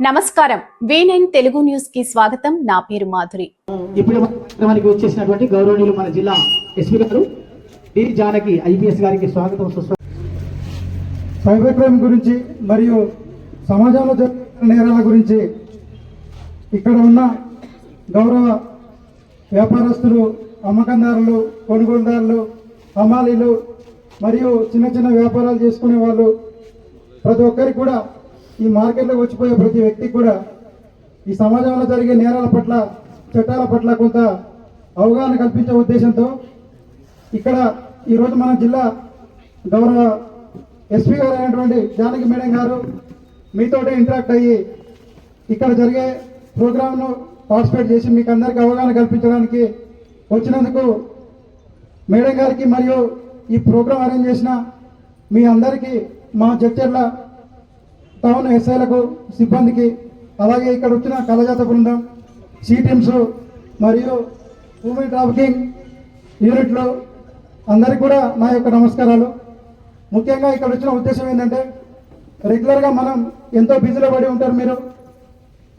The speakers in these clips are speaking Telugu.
నమస్కారం. వి నైన్ తెలుగు న్యూస్కి స్వాగతం. నా పేరు మాధురి. ఇప్పుడు మన కార్యక్రమానికి వచ్చేసినటువంటి గౌరవనీయులు మన జిల్లా ఎస్పీ గారు డి జానకి ఐపీఎస్ గారికి స్వాగతం. సుస్వాగతం సైబర్ క్రైమ్ గురించి మరియు సమాజంలో జరుగుతున్న నేరాల గురించి ఇక్కడ ఉన్న గౌరవ వ్యాపారస్తులు అమ్మకందారులు కొనుగోలుదారులు హమాలీలు మరియు చిన్న చిన్న వ్యాపారాలు చేసుకునే వాళ్ళు ప్రతి ఒక్కరికి కూడా ఈ మార్కెట్లోకి వచ్చిపోయే ప్రతి వ్యక్తికి కూడా ఈ సమాజంలో జరిగే నేరాల పట్ల చట్టాల పట్ల కొంత అవగాహన కల్పించే ఉద్దేశంతో ఇక్కడ ఈరోజు మన జిల్లా గౌరవ ఎస్పీ గారు అయినటువంటి జానకి మేడం గారు మీతోటే ఇంటరాక్ట్ అయ్యి ఇక్కడ జరిగే ప్రోగ్రామ్ను పార్టిసిపేట్ చేసి మీకు అందరికీ అవగాహన కల్పించడానికి వచ్చినందుకు మేడం గారికి మరియు ఈ ప్రోగ్రాం అరేంజ్ చేసిన మీ అందరికీ మా జడ్చర్ల టౌన్ ఎస్ఐలకు సిబ్బందికి అలాగే ఇక్కడ వచ్చిన కళజాత బృందం సి టీమ్స్ మరియు హ్యూమన్ ట్రాఫికింగ్ యూనిట్లు అందరికీ కూడా నా యొక్క నమస్కారాలు. ముఖ్యంగా ఇక్కడ వచ్చిన ఉద్దేశం ఏంటంటే రెగ్యులర్గా మనం ఎంతో బిజీలో పడి ఉంటారు మీరు.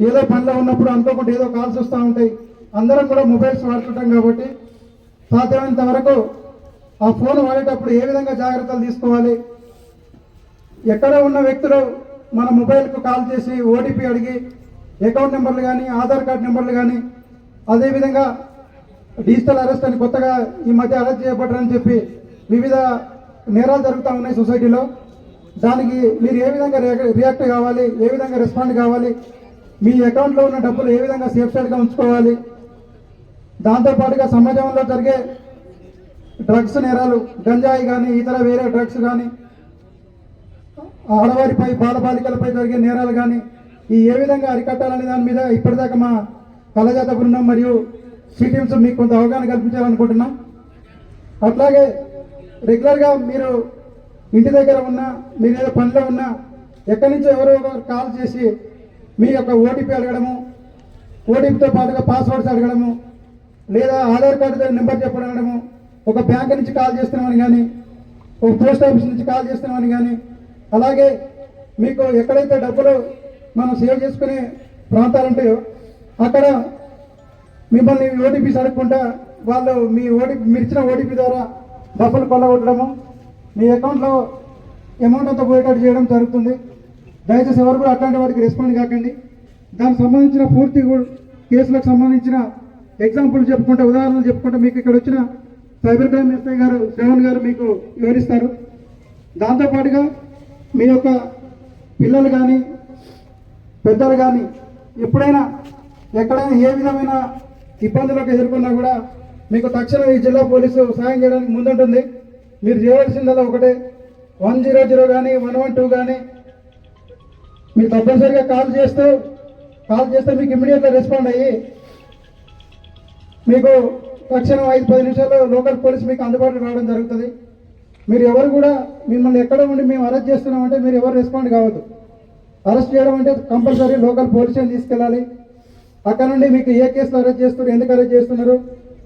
ఏదో పనిలో ఉన్నప్పుడు అనుకోకుండా ఏదో కాల్స్ వస్తూ ఉంటాయి. అందరం కూడా మొబైల్స్ వాడుతుంటాం కాబట్టి సాధ్యమైనంత వరకు ఆ ఫోన్ వాడేటప్పుడు ఏ విధంగా జాగ్రత్తలు తీసుకోవాలి? ఎక్కడ ఉన్న వ్యక్తులు మన మొబైల్కు కాల్ చేసి ఓటీపీ అడిగి అకౌంట్ నెంబర్లు కానీ ఆధార్ కార్డ్ నెంబర్లు కానీ అదేవిధంగా డిజిటల్ అరెస్ట్ అని కొత్తగా ఈ మధ్య అరెస్ట్ చేయబడ్డారని చెప్పి వివిధ నేరాలు జరుగుతూ ఉన్నాయి సొసైటీలో. దానికి మీరు ఏ విధంగా రియాక్ట్ రియాక్ట్ కావాలి ఏ విధంగా రెస్పాండ్ కావాలి మీ అకౌంట్లో ఉన్న డబ్బులు ఏ విధంగా సేఫ్ సైడ్గా ఉంచుకోవాలి దాంతోపాటుగా సమాజంలో జరిగే డ్రగ్స్ నేరాలు గంజాయి కానీ ఇతర వేరే డ్రగ్స్ కానీ ఆడవారిపై బాలబాలికలపై జరిగే నేరాలు కానీ ఈ ఏ విధంగా అరికట్టాలనే దాని మీద ఇప్పటిదాకా మా కళజాత బృందం మరియు సిటీమ్స్ మీకు కొంత అవగాహన కల్పించాలనుకుంటున్నాం. అట్లాగే రెగ్యులర్గా మీరు ఇంటి దగ్గర ఉన్నా మీరు ఏదో పనిలో ఉన్నా ఎక్కడి నుంచో ఎవరో ఒకరు కాల్ చేసి మీ యొక్క ఓటీపీ అడగడము ఓటీపీతో పాటుగా పాస్వర్డ్స్ అడగడము లేదా ఆధార్ కార్డు నెంబర్ చెప్పడము ఒక బ్యాంక్ నుంచి కాల్ చేస్తున్నామని కానీ ఒక పోస్ట్ ఆఫీస్ నుంచి కాల్ చేస్తున్నామని కానీ అలాగే మీకు ఎక్కడైతే డబ్బులు మనం సేవ్ చేసుకునే ప్రాంతాలు ఉంటాయో అక్కడ మిమ్మల్ని ఓటీపీస్ అడగకుండా వాళ్ళు మీ ఓటీపీ మీరు ఇచ్చిన ఓటీపీ ద్వారా డబ్బులు కొల్లగొట్టడము మీ అకౌంట్లో అమౌంట్ అంతా పోయేటట్టు చేయడం జరుగుతుంది. దయచేసి ఎవరు కూడా అట్లాంటి వాటికి రెస్పాండ్ కాకండి. దానికి సంబంధించిన పూర్తి కేసులకు సంబంధించిన ఎగ్జాంపుల్ చెప్పుకుంటే ఉదాహరణలు చెప్పుకుంటే మీకు ఇక్కడ వచ్చిన సైబర్ క్రైమ్ ఎస్ఐ గారు శ్రవణ్ గారు మీకు వివరిస్తారు. దాంతోపాటుగా మీ యొక్క పిల్లలు కానీ పెద్దలు కానీ ఎప్పుడైనా ఎక్కడైనా ఏ విధమైన ఇబ్బందులకు ఎదుర్కొన్నా కూడా మీకు తక్షణం ఈ జిల్లా పోలీసు సాయం చేయడానికి ముందుంటుంది. మీరు చేయవలసిందల్లా ఒకటే వన్ జీరో జీరో కానీ వన్ వన్ టూ కానీ మీరు తప్పనిసరిగా కాల్ చేస్తూ కాల్ చేస్తే మీకు ఇమ్మీడియట్గా రెస్పాండ్ అయ్యి మీకు తక్షణం ఐదు పది నిమిషాల్లో లోకల్ పోలీస్ మీకు అందుబాటులో రావడం జరుగుతుంది. మీరు ఎవరు కూడా మిమ్మల్ని ఎక్కడ ఉండి మేము అరెస్ట్ చేస్తున్నామంటే మీరు ఎవరు రెస్పాండ్ కావద్దు. అరెస్ట్ చేయడం అంటే కంపల్సరీ లోకల్ పోలీస్ స్టేషన్ తీసుకెళ్ళాలి. అక్కడ నుండి మీకు ఏ కేసులో అరెస్ట్ చేస్తున్నారు ఎందుకు అరెస్ట్ చేస్తున్నారు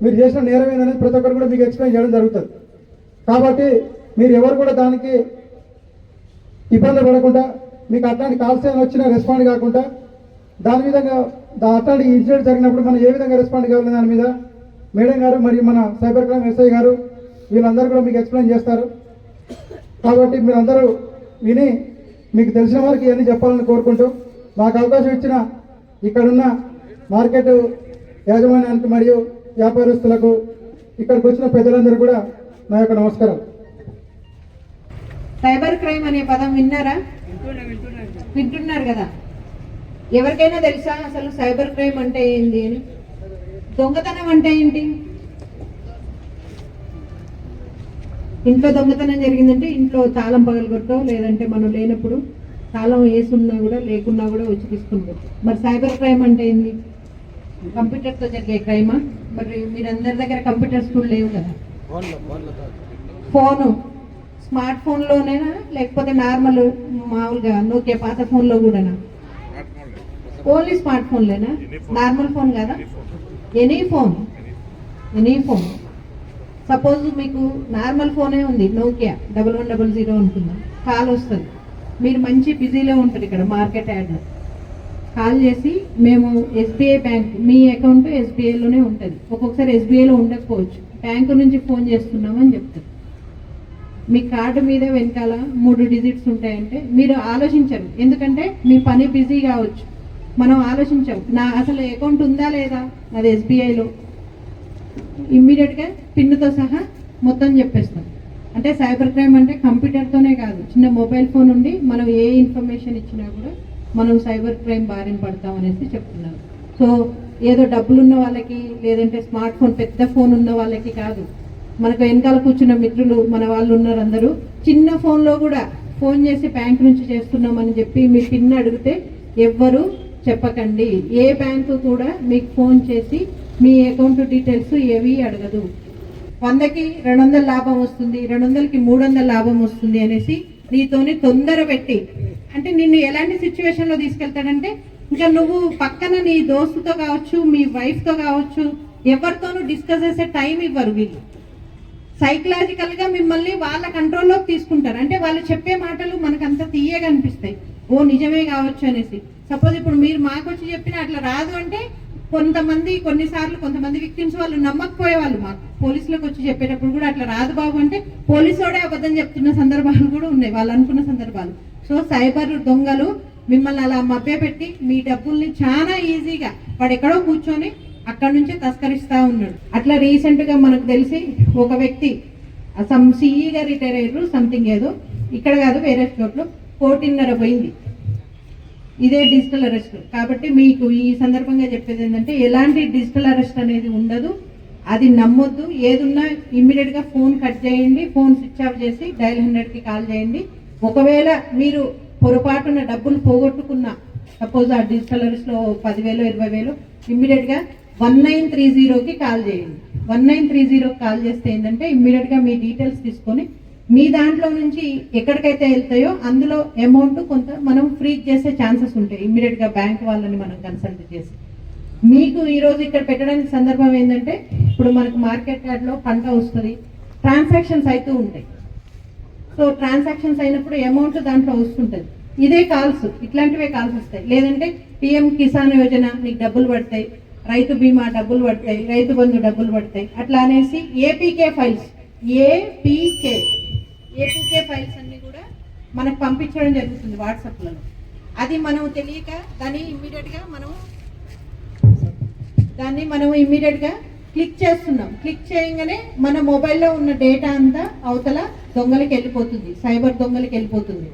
మీరు చేసిన నేరం ప్రతి ఒక్కరు కూడా మీకు ఎక్స్ప్లెయిన్ చేయడం జరుగుతుంది. కాబట్టి మీరు ఎవరు కూడా దానికి ఇబ్బంది పడకుండా మీకు అట్లాంటి కాల్స్ ఏమైనా వచ్చినా రెస్పాండ్ కాకుండా దాని విధంగా అట్లాంటి ఇన్సిడెంట్ జరిగినప్పుడు మనం ఏ విధంగా రెస్పాండ్ కావాలి దాని మీద మేడం గారు మరియు మన సైబర్ క్రైమ్ ఎస్ఐ గారు వీళ్ళందరూ కూడా మీకు ఎక్స్ప్లెయిన్ చేస్తారు. కాబట్టి మీరందరూ విని మీకు తెలిసిన వారికి ఇవన్నీ చెప్పాలని కోరుకుంటూ మాకు అవకాశం ఇచ్చిన ఇక్కడున్న మార్కెట్ యాజమాన్యానికి మరియు వ్యాపారస్తులకు ఇక్కడికి వచ్చిన పెద్దలందరూ కూడా నా యొక్క నమస్కారం. సైబర్ క్రైమ్ అనే పదం విన్నారా? వింటున్నారు కదా. ఎవరికైనా తెలుసా అసలు సైబర్ క్రైమ్ అంటే ఏంటి అని? దొంగతనం అంటే ఏంటి? ఇంట్లో దొంగతనం జరిగిందంటే ఇంట్లో తాళం పగలగొట్టో లేదంటే మనం లేనప్పుడు తాళం వేసున్నా కూడా లేకున్నా కూడా వచ్చి తీసుకుంటాం. మరి సైబర్ క్రైమ్ అంటే ఏంది? కంప్యూటర్తో జరిగే క్రైమా? మరి మీరందరి దగ్గర కంప్యూటర్స్ కూడా లేవు కదా. ఫోను. స్మార్ట్ ఫోన్లోనేనా? లేకపోతే నార్మల్ మామూలుగా నోకియా పాత ఫోన్లో కూడానా? ఓన్లీ స్మార్ట్ ఫోన్లేనా? నార్మల్ ఫోన్ కదా? Any phone. Any phone. Suppose మీకు నార్మల్ ఫోనే ఉంది Nokia double one double zero అనుకుందాం. కాల్ వస్తుంది. మీరు మంచి బిజీలో ఉంటారు ఇక్కడ మార్కెట్ యాడ్లో. కాల్ చేసి మేము ఎస్బీఐ బ్యాంక్ మీ అకౌంట్ ఎస్బీఐలోనే ఉంటుంది. ఒక్కొక్కసారి ఎస్బీఐలో ఉండకపోవచ్చు. బ్యాంకు నుంచి ఫోన్ చేస్తున్నామని చెప్తారు. మీ కార్డు మీద వెనకాల మూడు డిజిట్స్ ఉంటాయంటే మీరు ఆలోచించరు. ఎందుకంటే మీ పని బిజీ కావచ్చు. మనం ఆలోచించాం నా అసలు అకౌంట్ ఉందా లేదా? అది ఎస్బీఐలో. ఇమ్మీడియట్గా పిన్నుతో సహా మొత్తం చెప్పేస్తాం. అంటే సైబర్ క్రైమ్ అంటే కంప్యూటర్తోనే కాదు. చిన్న మొబైల్ ఫోన్ ఉండి మనం ఏ ఇన్ఫర్మేషన్ ఇచ్చినా కూడా మనం సైబర్ క్రైమ్ బారిన పడతాం అనేసి చెప్తున్నారు. సో ఏదో డబ్బులు ఉన్న వాళ్ళకి లేదంటే స్మార్ట్ ఫోన్ పెద్ద ఫోన్ ఉన్న వాళ్ళకి కాదు. మనకు వెనకాల కూర్చున్న మిత్రులు మన వాళ్ళు ఉన్నారు అందరూ చిన్న ఫోన్లో కూడా ఫోన్ చేసి బ్యాంక్ నుంచి చేస్తున్నామని చెప్పి మీ పిన్ అడిగితే ఎవ్వరు చెప్పకండి. ఏ బ్యాంకు కూడా మీకు ఫోన్ చేసి మీ అకౌంట్ డీటెయిల్స్ ఏవి అడగదు. వందకి రెండు వందల లాభం వస్తుంది రెండు వందలకి మూడు వందల లాభం వస్తుంది అనేసి నీతోని తొందర పెట్టి అంటే నిన్ను ఎలాంటి సిచ్యువేషన్లో తీసుకెళ్తాడంటే ఇంకా నువ్వు పక్కన నీ దోస్తుతో కావచ్చు మీ వైఫ్తో కావచ్చు ఎవరితోనూ డిస్కస్ చేసే టైం ఇవ్వరు వీళ్ళు. సైకలాజికల్గా మిమ్మల్ని వాళ్ళ కంట్రోల్లోకి తీసుకుంటారు. అంటే వాళ్ళు చెప్పే మాటలు మనకు అంత తీయగా అనిపిస్తాయి. ఓ నిజమే కావచ్చు అనేసి. సపోజ్ ఇప్పుడు మీరు మాకు వచ్చి చెప్పిన అట్లా రాదు అంటే కొంతమంది కొన్నిసార్లు కొంతమంది విక్టిమ్స్ వాళ్ళు నమ్మకపోయే వాళ్ళు మాకు. పోలీసులకు వచ్చి చెప్పేటప్పుడు కూడా అట్లా రాదు బాబు అంటే పోలీసోడే అబద్ధం చెప్తున్న సందర్భాలు కూడా ఉన్నాయి వాళ్ళు అనుకున్న సందర్భాలు. సో సైబర్ దొంగలు మిమ్మల్ని అలా మభ్యపెట్టి మీ డబ్బుల్ని చాలా ఈజీగా వాడు ఎక్కడో కూర్చొని అక్కడ నుంచే తస్కరిస్తా ఉన్నాడు. అట్లా రీసెంట్గా మనకు తెలిసి ఒక వ్యక్తి సమ్ సిఈగా రిటైర్ అయ్యారు సంథింగ్ ఏదో. ఇక్కడ కాదు వేరే చోట్ల కోటిన్నర పోయింది. ఇదే డిజిటల్ అరెస్ట్. కాబట్టి మీకు ఈ సందర్భంగా చెప్పేది ఏంటంటే ఎలాంటి డిజిటల్ అరెస్ట్ అనేది ఉండదు. అది నమ్మొద్దు. ఏదున్నా ఇమ్మీడియట్గా ఫోన్ కట్ చేయండి ఫోన్ స్విచ్ ఆఫ్ చేసి డైల్ హండ్రెడ్కి కాల్ చేయండి. ఒకవేళ మీరు పొరపాటున డబ్బులు పోగొట్టుకున్న సపోజ్ ఆ డిజిటల్ అరెస్ట్లో పదివేలు ఇరవై వేలు ఇమ్మీడియట్గా వన్ నైన్ త్రీ జీరోకి కాల్ చేయండి. వన్ నైన్ త్రీ జీరోకి కాల్ చేస్తే ఏంటంటే ఇమ్మీడియట్గా మీ డీటెయిల్స్ తీసుకొని మీ దాంట్లో నుంచి ఎక్కడికైతే వెళ్తాయో అందులో అమౌంట్ కొంత మనం ఫ్రీ చేసే ఛాన్సెస్ ఉంటాయి. ఇమ్మీడియట్గా బ్యాంక్ వాళ్ళని మనం కన్సల్ట్ చేసి. మీకు ఈరోజు ఇక్కడ పెట్టడానికి సందర్భం ఏంటంటే ఇప్పుడు మనకు మార్కెట్ యార్డ్లో పంట వస్తుంది. ట్రాన్సాక్షన్స్ అవుతూ ఉంటాయి. సో ట్రాన్సాక్షన్స్ అయినప్పుడు అమౌంట్ దాంట్లో వస్తుంటుంది. ఇదే కాల్స్ ఇట్లాంటివే కాల్స్ వస్తాయి. లేదంటే పిఎం కిసాన్ యోజన నీకు డబ్బులు పడతాయి. రైతు బీమా డబ్బులు పడతాయి. రైతు బంధు డబ్బులు పడతాయి. అట్లా అనేసి APK files APK APK files అన్ని కూడా మనకు పంపించడం జరుగుతుంది వాట్సాప్లలో. అది మనం తెలియక దాన్ని ఇమ్మీడియట్గా మనం దాన్ని మనం ఇమ్మీడియట్గా క్లిక్ చేస్తున్నాం. క్లిక్ చేయగానే మన మొబైల్లో ఉన్న డేటా అంతా అవతల దొంగలకి వెళ్ళిపోతుంది. సైబర్ దొంగలకి వెళ్ళిపోతుంది.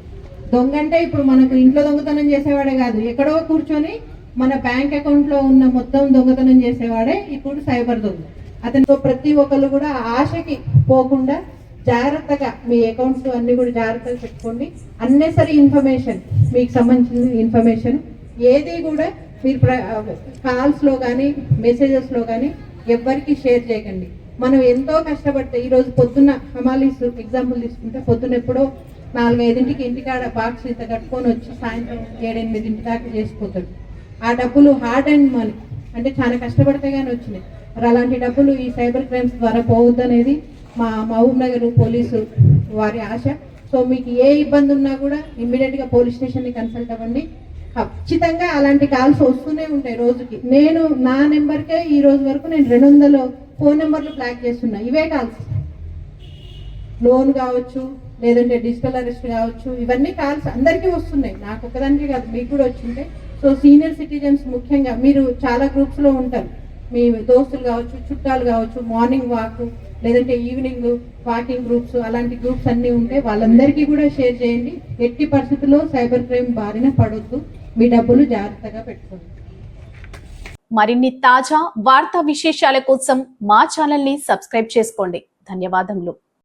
దొంగ అంటే ఇప్పుడు మనకు ఇంట్లో దొంగతనం చేసేవాడే కాదు. ఎక్కడో కూర్చొని మన బ్యాంక్ అకౌంట్లో ఉన్న మొత్తం దొంగతనం చేసేవాడే ఇప్పుడు సైబర్ దొంగ. అతనితో ప్రతి ఒక్కరు కూడా ఆశకి పోకుండా జాగ్రత్తగా మీ అకౌంట్స్ అన్ని కూడా జాగ్రత్తగా పెట్టుకోండి అన్నెసరీ ఇన్ఫర్మేషన్ మీకు సంబంధించిన ఇన్ఫర్మేషన్ ఏది కూడా మీరు కాల్స్లో కానీ మెసేజెస్లో కానీ ఎవ్వరికి షేర్ చేయకండి. మనం ఎంతో కష్టపడితే ఈరోజు పొద్దున్న హమాలీస్ ఎగ్జాంపుల్ తీసుకుంటే పొద్దున్న ఎప్పుడో నాలుగైదింటికి ఇంటికాడ బాక్స్ ఇంత కట్టుకొని వచ్చి సాయంత్రం ఏడెనిమిదింటి దాకా చేసిపోతాడు. ఆ డబ్బులు హార్డ్ అండ్ మనీ అంటే చాలా కష్టపడితే కానీ వచ్చినాయి. మరి అలాంటి డబ్బులు ఈ సైబర్ క్రైమ్స్ ద్వారా పోవద్దు అనేది మా మహబూబ్ నగర్ పోలీసు వారి ఆశ. సో మీకు ఏ ఇబ్బంది ఉన్నా కూడా ఇమ్మీడియట్గా పోలీస్ స్టేషన్ని కన్సల్ట్ అవ్వండి. ఖచ్చితంగా అలాంటి కాల్స్ వస్తూనే ఉంటాయి రోజుకి. నేను నా నెంబర్కే ఈ రోజు వరకు నేను రెండు వందలు ఫోన్ నెంబర్లు బ్లాక్ చేస్తున్నా. ఇవే కాల్స్ లోన్ కావచ్చు లేదంటే డిజిటల్ అరెస్ట్ కావచ్చు ఇవన్నీ కాల్స్ అందరికీ వస్తున్నాయి. నాకు ఒకదానికే కాదు మీకు కూడా వచ్చింటే. సో సీనియర్ సిటిజన్స్ ముఖ్యంగా మీరు చాలా గ్రూప్స్లో ఉంటారు. మీ దోస్తులు కావచ్చు చుట్టాలు కావచ్చు మార్నింగ్ వాక్ లేదంటే ఈవినింగ్ వాకింగ్ గ్రూప్స్ అలాంటి గ్రూప్స్ అన్నీ ఉంటే వాళ్ళందరికీ కూడా షేర్ చేయండి. ఎట్టి పరిస్థితుల్లో సైబర్ క్రైమ్ బారిన పడొద్దు. మీ డబ్బులు జాగ్రత్తగా పెట్టుకోండి. మరిన్ని తాజా వార్తా విశేషాల కోసం మా ఛానల్ని సబ్స్క్రైబ్ చేసుకోండి. ధన్యవాదములు.